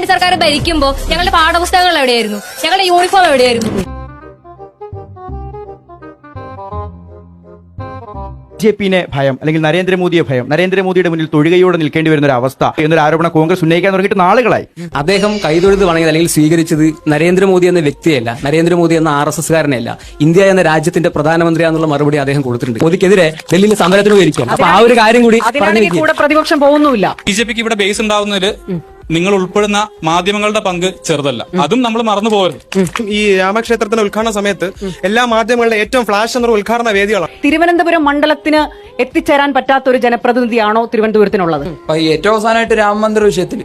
ഉമ്മൻചാണ്ടി സർക്കാർ ഭരിക്കുമ്പോൾ ഞങ്ങളുടെ പാഠപുസ്തകങ്ങൾ എവിടെയായിരുന്നു? ഞങ്ങളുടെ യൂണിഫോം എവിടെയായിരുന്നു? ബി ജെ പിനെ ഭയം അല്ലെങ്കിൽ നരേന്ദ്രമോദിയെ ഭയം. നരേന്ദ്രമോദിയുടെ മുന്നിൽ തൊഴുകയോടെ നിൽക്കേണ്ടി വരുന്ന ഒരു അവസ്ഥ. എന്നൊരു ആരോപണം കോൺഗ്രസ് ഉന്നയിക്കാൻ തുടങ്ങിയിട്ട് നാളുകളായി. അദ്ദേഹം കൈതൊഴുത് വണങ്ങിയത് അല്ലെങ്കിൽ സ്വീകരിച്ചത് നരേന്ദ്രമോദി എന്ന വ്യക്തിയല്ല. നരേന്ദ്രമോദി എന്ന ആർ എസ് എസ്കാരനല്ല. ഇന്ത്യ എന്ന രാജ്യത്തിന്റെ പ്രധാനമന്ത്രിയാന്നുള്ള മറുപടി അദ്ദേഹം കൊടുത്തിട്ടുണ്ട്. മോദിക്കെതിരെ ഡൽഹിയിൽ സമരത്തിന് പോയിരിക്കും അപ്പൊ ആ ഒരു കാര്യം കൂടി പ്രതിപക്ഷം പോകുന്നുമില്ല. ബി ജെ പിക്ക് ഇവിടെ ബേസ് ഉണ്ടാവുന്നതിൽ നിങ്ങൾ ഉൾപ്പെടുന്ന മാധ്യമങ്ങളുടെ പങ്ക് ചെറുതല്ല. അതും നമ്മൾ മറന്നു പോകരുത്. ഈ രാമക്ഷേത്രത്തിന്റെ ഉദ്ഘാടന സമയത്ത് എല്ലാ മാധ്യമങ്ങളുടെ ഏറ്റവും ഫ്ലാഷ് എന്ന ഉദ്ഘാടന വേദികളാണ്. തിരുവനന്തപുരം മണ്ഡലത്തിന് എത്തിച്ചേരാൻ പറ്റാത്ത ഒരു ജനപ്രതിനിധിയാണോ തിരുവനന്തപുരത്തിനുള്ളത്? ഏറ്റവും അവസാനമായിട്ട് രാമ മന്ദിര വിഷയത്തിൽ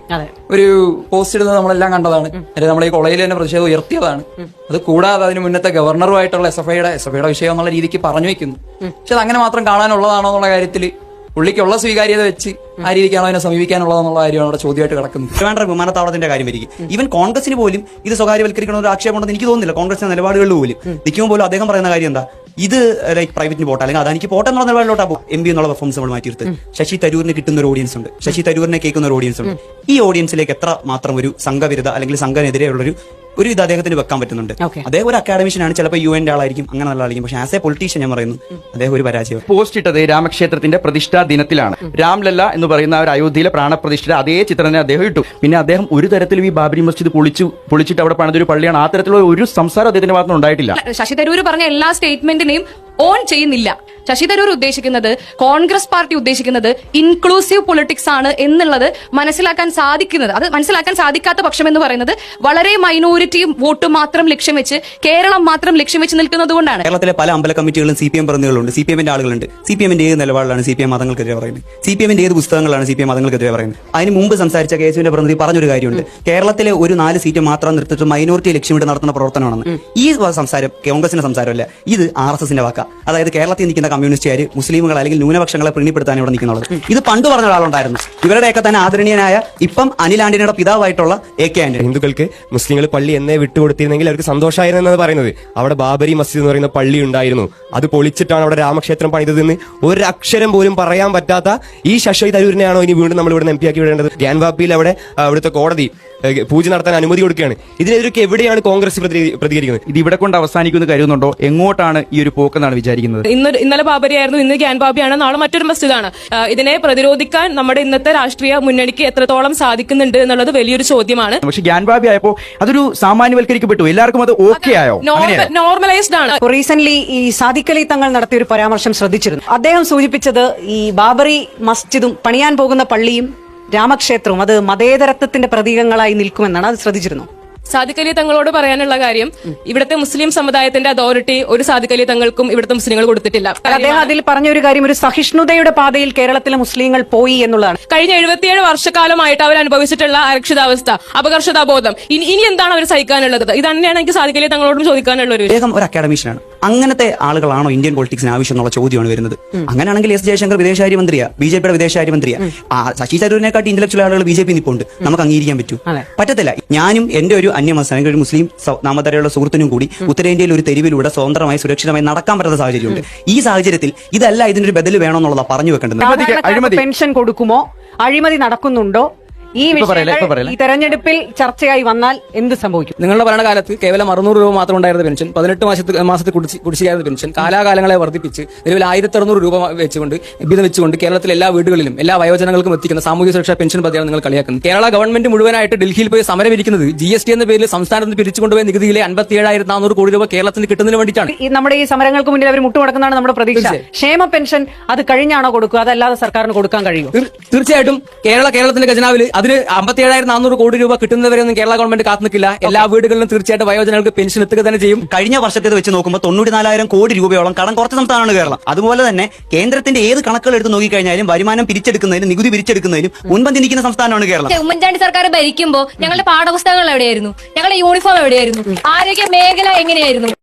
ഒരു പോസ്റ്റ് ഇടുന്നത് നമ്മളെല്ലാം കണ്ടതാണ്. അല്ലെങ്കിൽ നമ്മളെ ഈ കോളേജിൽ തന്നെ പ്രതിഷേധം ഉയർത്തിയതാണ്. അത് കൂടാതെ അതിന് മുന്നത്തെ ഗവർണറുമായിട്ടുള്ള എസ് എഫ് ഐയുടെ എസ് എഫ് ഐയുടെ വിഷയം എന്നുള്ള രീതിക്ക് പറഞ്ഞു വെക്കുന്നു. പക്ഷെ അത് അങ്ങനെ മാത്രം കാണാനുള്ളതാണോ എന്നുള്ള കാര്യത്തിൽ പുള്ളിക്കുള്ള സ്വീകാര്യത വെച്ച് ആ രീതിക്കാണോ അതിനെ സമീപിക്കാനുള്ളതെന്നുള്ള കാര്യമാണ് അവിടെ ചോദ്യമായിട്ട് കിടക്കുന്നത്. ട്രിവാൻഡ്രം വിമാനത്താവളത്തിന്റെ കാര്യം വരിക ഈവൻ കോൺഗ്രസിന് പോലും ഇത് സ്വകാര്യവൽക്കരിക്കണ ഒരു ആക്ഷേപമുണ്ടെന്ന് എനിക്ക് തോന്നുന്നില്ല. കോൺഗ്രസിന്റെ നിലപാടുകളിൽ പോലും. നിൽക്കുമ്പോൾ പോലും അദ്ദേഹം പറയുന്ന കാര്യം എന്താ? ഇത് ലൈക്ക് പ്രൈവറ്റിന് പോട്ടെ അല്ലെങ്കിൽ അതാనికి പോട്ടെ എന്നുള്ള നിലപാടിലോട്ടാ പോകും എം പി എന്നുള്ള പെർഫോമൻസ് നമ്മൾ മാറ്റിയെടുത്ത് ശശി തരൂരിന് കിട്ടുന്ന ഒരു ഓഡിയൻസ് ഉണ്ട്. ശശി തരൂരിനെ കേൾക്കുന്ന ഒരു ഓഡിയൻസ് ഉണ്ട്. ഈ ഓഡിയൻസിലേക്ക് എത്ര മാത്രം ഒരു സംഘവിരുദ്ധ അല്ലെങ്കിൽ സംഘനെതിരെയുള്ളൊരു ഒരു ഇത് അദ്ദേഹത്തിന് വെക്കാൻ പറ്റുന്നുണ്ട്. അദ്ദേഹം ഒരു അക്കാഡമിഷ്യനാണ് ചിലപ്പോൾ യു എന്റെ ആളായിരിക്കും അങ്ങനെ നല്ല ആളായിരിക്കും. പക്ഷെ ആസ് എ പൊളിറ്റീഷ്യൻ ഞാൻ പറയുന്നു അദ്ദേഹം ഒരു പരാജയം. പോസ്റ്റ് ഇട്ടത് രാമക്ഷേത്രത്തിന്റെ പ്രതിഷ്ഠാ ദിനത്തിലാണ്. രാംലല്ല എന്ന് പറയുന്ന ആ ഒരു അയോധ്യയിലെ പ്രാണപ്രതിഷ്ഠ അതേ ചിത്രം തന്നെ അദ്ദേഹം ഇട്ടു. പിന്നെ അദ്ദേഹം ഒരു തരത്തിലും ഈ ബാബരി മസ്ജിദ് പൊളിച്ചു പൊളിച്ചിട്ട് അവിടെ പണിതൊരു പള്ളിയാണ്. ആ തരത്തിലുള്ള ഒരു സംസാരം അദ്ദേഹത്തിന്റെ ഭാഗത്തുനിന്ന് ഉണ്ടായിട്ടില്ല. ശശി തരൂർ പറഞ്ഞ എല്ലാ സ്റ്റേറ്റ്മെന്റിനെയും ഓൺ ചെയ്യുന്നില്ല. ശശി തരൂർ ഉദ്ദേശിക്കുന്നത് കോൺഗ്രസ് പാർട്ടി ഉദ്ദേശിക്കുന്നത് ഇൻക്ലൂസീവ് പൊളിറ്റിക്സ് ആണ് എന്നുള്ളത് മനസ്സിലാക്കാൻ സാധിക്കുന്നത്. അത് മനസ്സിലാക്കാൻ സാധിക്കാത്ത പക്ഷം എന്ന് പറയുന്നത് വളരെ മൈനോറിറ്റി വോട്ട് മാത്രം ലക്ഷ്യം വെച്ച് കേരളം മാത്രം ലക്ഷ്യം വെച്ച് നിൽക്കുന്നത് കൊണ്ടാണ്. കേരളത്തിലെ പല അമ്പല കമ്മിറ്റികളും സി പി എം പ്രതിനിധികളുണ്ട്. സി പി എമ്മിന്റെ ആളുകളുണ്ട്. സി പി എമ്മിന്റെ ഏത് നിലപാടിലാണ് സി പി എം മതങ്ങൾക്കെതിരെ പറയുന്നത്? സി പി എമ്മിന്റെ ഏത് പുസ്തകങ്ങളാണ് സി പി എം മതങ്ങൾക്കെതിരെ പറയുന്നത്? അതിന് മുമ്പ് സംസാരിച്ച കെ എസുവിന്റെ പ്രതിനിധി പറഞ്ഞൊരു കാര്യമുണ്ട്. കേരളത്തിലെ ഒരു നാല് സീറ്റ് മാത്രം നിർത്തിയിട്ട് മൈനോറിറ്റി ലക്ഷ്യമിട്ട് നടത്തുന്ന പ്രവർത്തനമാണെന്ന്. ഈ സംസാരം കോൺഗ്രസിന്റെ സംസാരമല്ല. ഇത് ആർ എസ് എസിന്റെ വാക്ക. അതായത് കേരളത്തിൽ നിൽക്കുന്ന കമ്മ്യൂണിസ്റ്റുകാർ മുസ്ലിമുകൾ അല്ലെങ്കിൽ ന്യൂനപക്ഷങ്ങളെ പ്രീണിപ്പെടുത്താൻ ഇവിടെ നിൽക്കുന്നുള്ളത് ഇത് പണ്ട് പറഞ്ഞ ഒരാളുണ്ടായിരുന്നു. ഇവരുടെയൊക്കെ തന്നെ ആദരണീയനായ ഇപ്പം അനിൽ ആന്റണിയുടെ പിതാവായിട്ടുള്ള എ കെ ആന്റണി. ഹിന്ദുക്കൾക്ക് മുസ്ലിങ്ങൾ പള്ളി എന്നേ വിട്ടുകൊടുത്തിരുന്നെങ്കിൽ അവർക്ക് സന്തോഷമായിരുന്നു എന്നാണ് പറയുന്നത്. അവിടെ ബാബരി മസ്ജിദ് എന്ന് പറയുന്ന പള്ളി ഉണ്ടായിരുന്നു. അത് പൊളിച്ചിട്ടാണ് അവിടെ രാമക്ഷേത്രം പണിതതെന്ന് ഒരക്ഷരം പോലും പറയാൻ പറ്റാത്ത ഈ ശശി തരൂരിനെയാണോ ഇനി വീണ്ടും നമ്മൾ ഇവിടെ എം പി ആക്കി വിടേണ്ടത്? ഗ്യാൻവാപ്പിയിൽ അവിടെ അവിടുത്തെ കോടതി പൂജ നടത്താൻ അനുമതി കൊടുക്കുകയാണ്. ഇതിനെതിരൊക്കെ എവിടെയാണ് കോൺഗ്രസ് പ്രതി- പ്രതികരിക്കുന്നത്? ഇത് ഇവിടെ കൊണ്ട് അവസാനിക്കുമെന്ന് കരുതുന്നുണ്ടോ? എങ്ങോട്ടാണ് ഈ ഒരു പോക്കെന്നാണ് വിചാരിക്കുന്നത്. ഇന്ന് ഇന്നലെ ബാബരിയായിരുന്നു ഇന്ന് ഗ്യാൻ ബാബിയാണ് നാളെ മറ്റൊരു മസ്ജിദാണ് ഇതിനെ പ്രതിരോധിക്കാൻ നമ്മുടെ ഇന്നത്തെ രാഷ്ട്രീയ മുന്നണിക്ക് എത്രത്തോളം സാധിക്കുന്നുണ്ട് എന്നുള്ളത് വലിയൊരു ചോദ്യമാണ്. പക്ഷെ ഗ്യാൻബാബി ആയപ്പോ അതൊരു സാമാന്യവൽക്കരിക്കപ്പെട്ടു. എല്ലാവർക്കും അത് ഓക്കെ ആയോ? നോർമലൈസ്ഡ് ആണ്. റീസെന്റ് ഈ സാദിഖലി തങ്ങൾ നടത്തിയ ഒരു പരാമർശം ശ്രദ്ധിച്ചിരുന്നു. അദ്ദേഹം സൂചിപ്പിച്ചത് ഈ ബാബറി മസ്ജിദും പണിയാൻ പോകുന്ന പള്ളിയും രാമക്ഷേത്രവും അത് മതേതരത്വത്തിന്റെ പ്രതീകങ്ങളായി നിൽക്കുമെന്നാണ് അത് ശ്രദ്ധിച്ചിരുന്നു. സാദിഖ് തങ്ങളോട് പറയാനുള്ള കാര്യം ഇവിടുത്തെ മുസ്ലിം സമുദായത്തിന്റെ അതോറിറ്റി ഒരു സാദിഖ് തങ്ങൾക്കും ഇവിടുത്തെ മുസ്ലിങ്ങൾ കൊടുത്തിട്ടില്ല. അദ്ദേഹം അതിൽ പറഞ്ഞ ഒരു കാര്യം ഒരു സഹിഷ്ണുതയുടെ പാതയിൽ കേരളത്തിലെ മുസ്ലിങ്ങൾ പോയി എന്നുള്ളതാണ്. കഴിഞ്ഞ എഴുപത്തിയേഴ് വർഷക്കാലമായിട്ട് അവർ അനുഭവിച്ചിട്ടുള്ള അരക്ഷിതാവസ്ഥ അപകർഷതാബോധം. ഇനി ഇനി എന്താണ് അവർ സഹിക്കാനുള്ളത്? ഇത് തന്നെയാണ് എനിക്ക് സാദിഖ് അലി തങ്ങളോടും ചോദിക്കാനുള്ള ഒരു അദ്ദേഹം ഒരു അക്കാഡമീഷ്യനാണ് അങ്ങനത്തെ ആളുകളാണോ ഇന്ത്യൻ പൊളിറ്റിക്സിന് ആവശ്യം എന്നുള്ള ചോദ്യമാണ് വരുന്നത്. അങ്ങനെയാണെങ്കിൽ എസ് ജയശങ്കർ വിദേശകാര്യമന്ത്രിയാ ബി ജെ പിയുടെ വിദേശകാര്യമന്ത്രിയാ ആ ശശി തരൂരിനെക്കാട്ടി ഇന്റലക്ച്വൽ ആളുകൾ ബി ജെ പി നിപ്പുണ്ട്. നമുക്ക് അംഗീകരിക്കാൻ പറ്റൂ. പറ്റത്തില്ല. ഞാനും എന്റെ ഒരു അന്യമത അല്ലെങ്കിൽ ഒരു മുസ്ലിം നാമതരയുള്ള സുഹൃത്തിനും കൂടി ഉത്തരേന്ത്യയിൽ ഒരു തെരുവിലൂടെ സ്വതന്ത്രമായി സുരക്ഷിതമായി നടക്കാൻ പറ്റുന്ന സാഹചര്യമുണ്ട്. ഈ സാഹചര്യത്തിൽ ഇതല്ല ഇതിനൊരു ബദൽ വേണമെന്നുള്ളതാ പറഞ്ഞു വെക്കേണ്ടത്. പെൻഷൻ കൊടുക്കുമോ? അഴിമതി നടക്കുന്നുണ്ടോ? ഈ വിഷയങ്ങൾ. ഈ തെരഞ്ഞെടുപ്പിൽ ചർച്ചയായി വന്നാൽ എന്ത് സംഭവിക്കും? നിങ്ങളുടെ ഭരണകാലത്ത് കേവലം അറുന്നൂറ് രൂപ മാത്രം ഉണ്ടായിരുന്ന പെൻഷൻ പതിനെട്ട് മാസത്തിൽ മാസത്തിൽ കുടിശ്ശി- കുടിശ്ശികയായിരുന്ന പെൻഷൻ കാലാകാലങ്ങളെ വർദ്ധിപ്പിച്ച് നിലവിൽ ആയിരത്തി അറുന്നൂറ് രൂപ വെച്ചുകൊണ്ട് വിധം വെച്ചുകൊണ്ട് കേരളത്തിലെ എല്ലാ വീടുകളിലും എല്ലാ വയോജനങ്ങൾക്കും എത്തിക്കുന്ന സാമൂഹ്യ സുരക്ഷാ പെൻഷൻ പദ്ധതിയാണ് നിങ്ങൾ കളിയാക്കുന്നത്. കേരള ഗവൺമെന്റ് മുഴുവനായിട്ട് ഡൽഹിയിൽ പോയി സമരം ഇരിക്കുന്നത് ജി എസ് ടി എന്ന പേരിൽ സംസ്ഥാനത്ത് നിന്ന് പിരിച്ചുകൊണ്ടുപോയ നികുതിയിലെ അൻപത്തി ഏഴായിരത്തി നാനൂറ് കോടി രൂപ കേരളത്തിന് കിട്ടുന്നതിന് വേണ്ടിയിട്ടാണ്. നമ്മുടെ ഈ സമരങ്ങൾക്ക് മുന്നിൽ അവർ മുട്ടുമടക്കുന്നതാണ് നമ്മുടെ പ്രതീക്ഷ. ക്ഷേമ പെൻഷൻ അത് കഴിഞ്ഞാണോ കൊടുക്കുക? അതല്ലാതെ സർക്കാരിന് കൊടുക്കാൻ കഴിയും തീർച്ചയായിട്ടും കേരള കേരളത്തിന്റെ ഖജനാവിൽ അതിന് അമ്പത്തി ഏഴായിരത്തി നാനൂറ് കോടി രൂപ കിട്ടുന്നവരെയൊന്നും കേരള ഗവൺമെന്റ് കാത്തു നിൽക്കില്ല. എല്ലാ വീടുകളിലും തീർച്ചയായിട്ടും വയോജനങ്ങൾക്ക് പെൻഷൻ എത്തുക തന്നെ ചെയ്യും. കഴിഞ്ഞ വർഷത്തേത് വെച്ച് നോക്കുമ്പോൾ തൊണ്ണൂറ്റിനാലായിരം കോടി രൂപയോളം കടം കുറച്ച് സംസ്ഥാനമാണ് കേരളം. അതുപോലെ തന്നെ കേന്ദ്രത്തിന്റെ ഏത് കണക്കുകൾ എടുത്ത് നോക്കിക്കഴിഞ്ഞാലും വരുമാനം പിരിച്ചെടുക്കുന്നതിനും നികുതി പിരിച്ചെടുക്കുന്നതിനും മുൻപന്തി നിൽക്കുന്ന സംസ്ഥാനമാണ് കേരളം. ഉമ്മൻചാണ്ടി സർക്കാർ ഭരിക്കുമ്പോൾ ഞങ്ങളുടെ പാഠപുസ്തകങ്ങൾ എവിടെയായിരുന്നു? ഞങ്ങളുടെ യൂണിഫോം എവിടെയായിരുന്നു? ആരോഗ്യ മേഖല എങ്ങനെയായിരുന്നു?